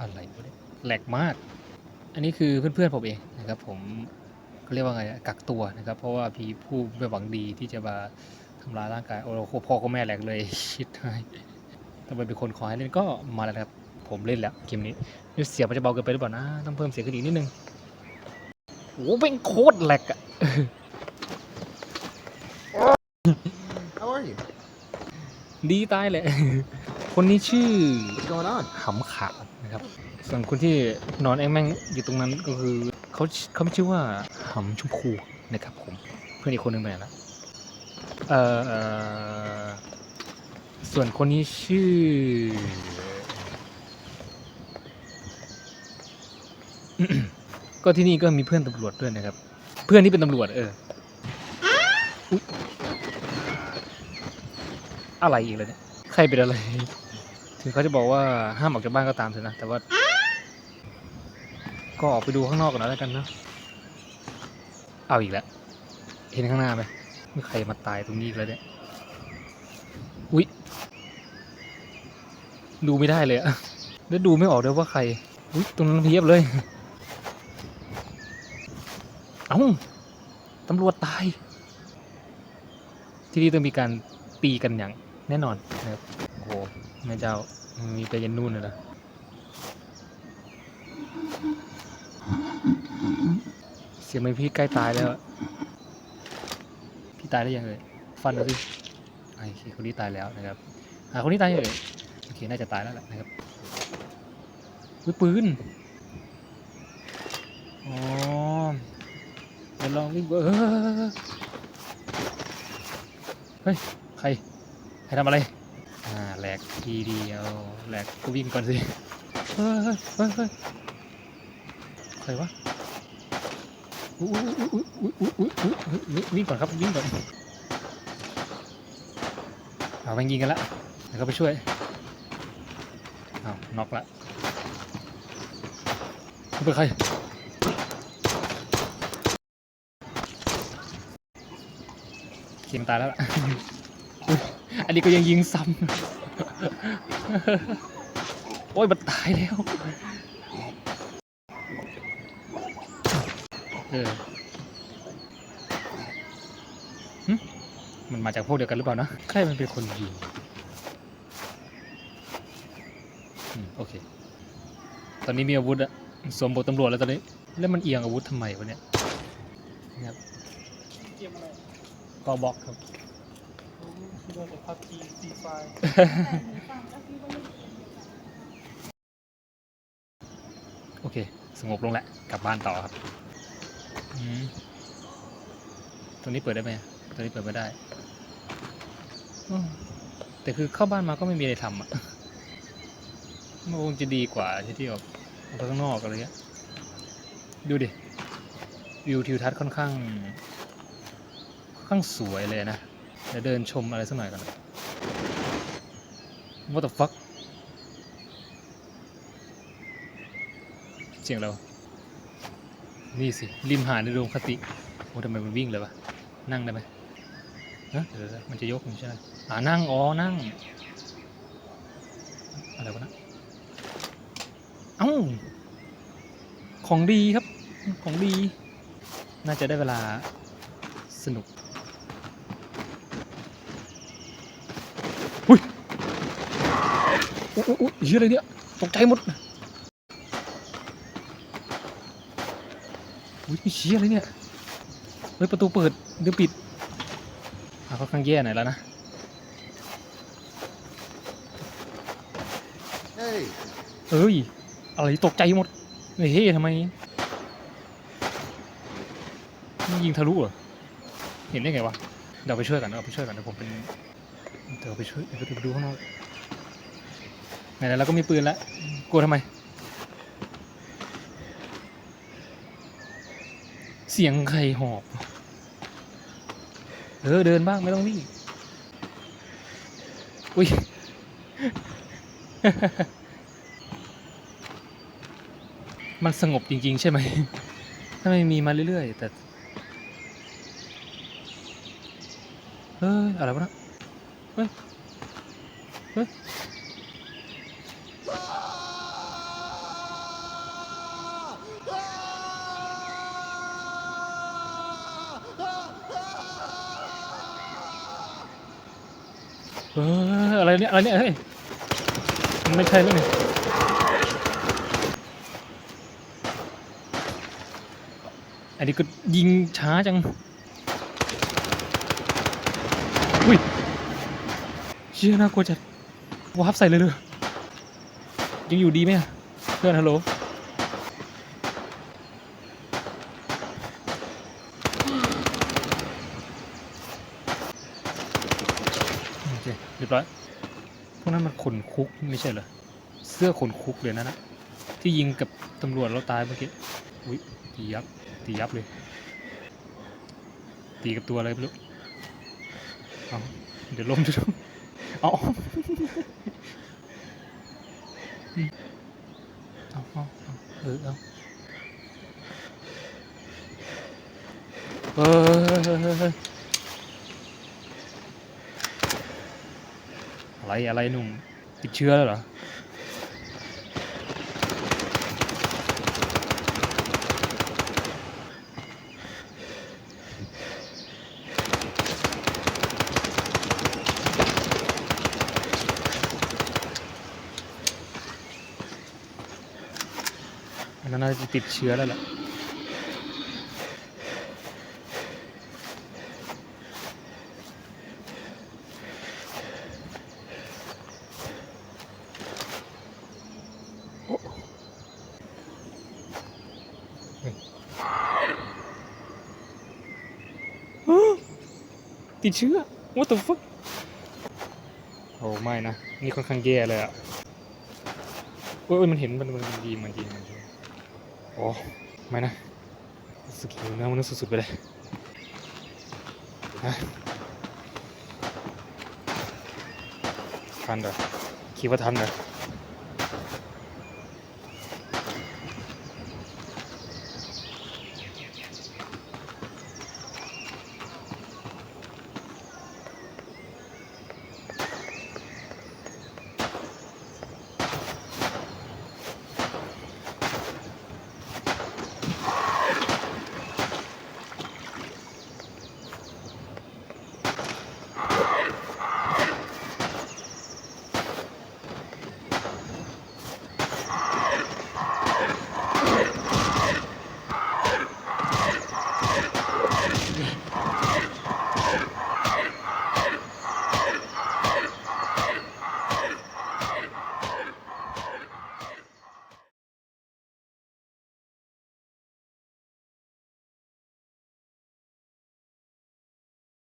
อะไรวะเนี่ยแหลกมาก อันนี้คือเพื่อนๆผมเองนะครับผมเขาเรียกว่าไงกักตัวนะครับ เพราะว่าพี่ผู้ไม่หวังดีที่จะมาทำร้ายร่างกายโอ้โหพ่อก็แม่แหลกเลยชิดให้ทำไมเป็นคนขอให้เล่นก็มาแล้วครับ ผมเล่นแล้วเกมนี้นี่เสียงมันจะเบาเกินไปหรือเปล่านะต้องเพิ่มเสียงขึ้นอีกนิดนึงโอ้เป็นโคตรแหลกอะ How are you? ดีตายเลย คนนี้ชื่อ What's going on? หำขานะครับ ส่วนคนที่นอนแองแม่งอยู่ตรงนั้นก็คือเขาเขาไม่ชื่อว่า หำชมพูนะครับผม เพื่อนอีกคนหนึ่งไปไหนละเอ่อเอ่อส่วนคนนี้ชื่อ ก็ที่นี่ก็มีเพื่อนตำรวจด้วยนะครับ เพื่อนที่เป็นตำรวจเอออุ๊ยอะไรอีกเลยเนี่ย ใครเป็นอะไร ถึงเขาจะบอกว่าห้ามออกจากบ้านก็ตามเถอะนะ แต่ว่า ก็ออกไปดูข้างนอกก่อนแล้วกันนะ เอาอีกแล้ว เห็นข้างหน้าไหมมีใครมาตายตรงนี้แล้วเนี่ย อุ๊ย ดูไม่ได้เลยอะแล้วดูไม่ออกด้วยว่าใคร อุ๊ย ตรงนั้นเพียบเลย เอ้า ตำรวจตาย ที่นี่ต้องมีการตีกันอย่างแน่นอนนะครับ หแม่เจ้ามีไปยันนู่นเลยนะเสียงไม่พี่ใกล้ตายแล้วพี่ตายได้ยังเลยฟันดูสิไอ้คนนี้ตายแล้วนะครับหาคนนี้ตายยังเลยโอเคน่าจะตายแล้วแหละนะครับอุ๊ยปืนอ๋อเดี๋ยวลองวิ่งเออเฮ้ยใครใครทำอะไร แหลกทีเดียวแหลกก็วิ่งก่อนสิเฮ้ยเฮ้ยเฮ้ยใครวะวิ่งก่อนครับวิ่งก่อนเอาไปยิงกันละแล้วก็ไปช่วยเอาน็อกละเป็นใครเขียงตายแล้วล่ะอันนี้ก็ยังยิงซ้ำ โอ้ย มันตายแล้ว เออมันมาจากพวกเดียวกันหรือเปล่านะ ใครมันเป็นคนยิงอืมโอเค ตอนนี้มีอาวุธอะสวมบทตำรวจแล้วตอนนี้ แล้วมันเอียงอาวุธทำไมวะเนี่ยนะครับกมอบล็อกครับ โดนแต่พับจีซีไฟโอเค สงบลงแล้วกลับบ้านต่อครับตรงนี้เปิดได้ไหมตรงนี้เปิดไม่ได้แต่คือเข้าบ้านมาก็ไม่มีอะไรทำอะมันคงจะดีกว่าที่ที่ออกไปข้างนอกอะไรเงี้ยดูดิวิวทิวทัศน์ค่อนข้างค่อนข้างสวยเลยนะ เดี๋ยวเดินชมอะไรสักหน่อยก่อน What the fuck เสียงเรา นี่สิ ริมหาดในโรงคติ โอ้ทำไมมันวิ่งเลยวะ นั่งได้ไหมเดี๋ยวมันจะยกไม่ใช่อ่านั่ง อ๋อ นั่ง อะไรวะนะ เอ้า ของดีครับ ของดี น่าจะได้เวลาสนุก อุ้ย อุ๊ยอุ๊ยอุ๊ยเหี้ยอะไรเนี่ยตกใจหมดอุ้ยมีเชี้ยอะไรเนี่ยเฮ้ยประตูเปิดเดี๋ยวปิดอะค่อนข้างแย่หน่อยแล้วนะ Hey, เอ้ย อะไรตกใจหมดเฮ้ยทำไมมันยิงทะลุเหรอ เห็นได้ไงวะ เดี๋ยวไปช่วยกันเอาไปช่วยกันเดี๋ยวผมเป็นเดี๋ยวไปช่วยเดี๋ยวไปดูข้างนอก ไหนๆเราก็มีปืนแล้วกลัวทำไม เสียงใครหอบเออเดินบ้างไม่ต้องวิ่งอุ้ยมันสงบจริง ๆ ใช่ไหม ถ้าไม่มีมาเรื่อย ๆ แต่เฮ้ยอะไรวะนะเฮ้ยเฮ้ย อออะไรเนี่ยอะไรเนี่ยเฮ้ยมันไม่ใช่แล้วนี่ยอันนี้ก็ยิงช้าจังอุ้ยเชี่ยน่ากลัวจัดวาร์ปใส่เลยเลยยังอยู่ดีไหมเพื่อนฮัลโหลโอเคเรี ยบร้อยพวกนั้นมันขนคุกไม่ใช่เหรอ เสื้อขนคุกเลยนะนะที่ยิงกับตำรวจเราตายเมื่อกี้อุ้ยตียับตียับเลย ตีกับตัวอะไรไม่รู้เอาเดี๋ยวล้มจะล้มเอาอืมเอาเอาเอาเออเอาเออ อะไรอะไรหนุ่มติดเชื้อแล้วเหรออันนั้นน่าจะติดเชื้อแล้วแหละโอ้เฮ้ยฮะ ติดเชื้อ what the fuck โอ้ไม่นะ นี่ค่อนข้างแย่เลยอะโอ้ยอยมันเห็นมันมันดีมันดีมันดีโอ้ไม่นะรู้สึกหิวเนื้อมนุษย์สุดๆไปเลยฮะทันเหรอคิดว่าทันเหรอ